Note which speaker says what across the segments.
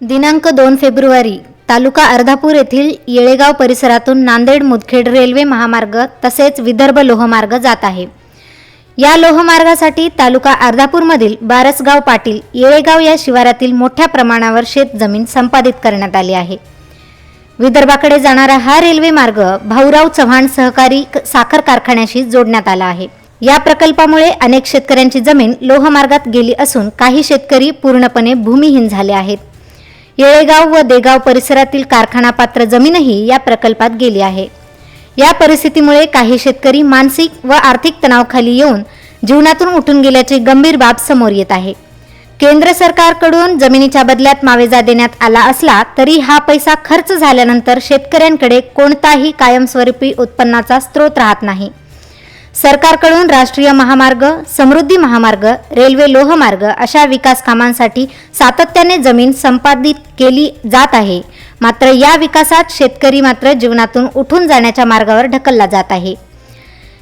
Speaker 1: दिनांक दोन फेब्रुवारी तालुका अर्धापूर येथील येळेगाव परिसरातून नांदेड मुदखेड रेल्वे महामार्ग तसेच विदर्भ लोहमार्ग जात आहे. या लोहमार्गासाठी तालुका अर्धापूरमधील बारसगाव पाटील येळेगाव या शिवारातील मोठ्या प्रमाणावर शेत जमीन संपादित करण्यात आली आहे. विदर्भाकडे जाणारा हा रेल्वे मार्ग भाऊराव चव्हाण सहकारी साखर कारखान्याशी जोडण्यात आला आहे. या प्रकल्पामुळे अनेक शेतकऱ्यांची जमीन लोहमार्गात गेली असून काही शेतकरी पूर्णपणे भूमिहीन झाले आहेत. येळेगाव व देगाव परिसरातील कारखाना पात्र जमीनही या प्रकल्पात गेली आहे. या परिस्थितीमुळे काही शेतकरी मानसिक व आर्थिक तणावखाली येऊन जीवनातून उठून गेल्याची गंभीर बाब समोर येत आहे. केंद्र सरकारकडून जमिनीच्या बदल्यात मावेजा देण्यात आला असला तरी हा पैसा खर्च झाल्यानंतर शेतकऱ्यांकडे कोणताही कायमस्वरूपी उत्पन्नाचा स्रोत राहत नाही. सरकारकडून राष्ट्रीय महामार्ग समृद्धी महामार्ग रेल्वे लोहमार्ग अशा विकास कामांसाठी सातत्याने जमीन संपादित केली जात आहे. मात्र या विकासात शेतकरी मात्र जीवनातून उठून जाण्याच्या मार्गावर ढकलला जात आहे.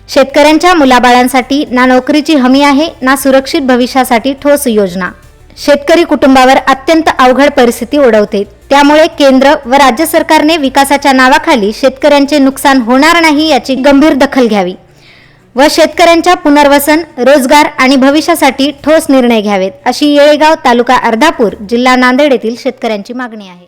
Speaker 1: शेतकऱ्यांच्या मुलाबाळांसाठी ना नोकरीची हमी आहे ना सुरक्षित भविष्यासाठी ठोस योजना. शेतकरी कुटुंबावर अत्यंत अवघड परिस्थिती ओढवते. त्यामुळे केंद्र व राज्य सरकारने विकासाच्या नावाखाली शेतकऱ्यांचे नुकसान होणार नाही याची गंभीर दखल घ्यावी. व शेतकऱ्यांच्या पुनर्वसन रोजगार आणि भविष्यासाठी ठोस निर्णय घ्यावेत अशी येळेगाव तालुका अर्धापूर जिल्हा नांदेड येथील शेतकऱ्यांची मागणी आहे.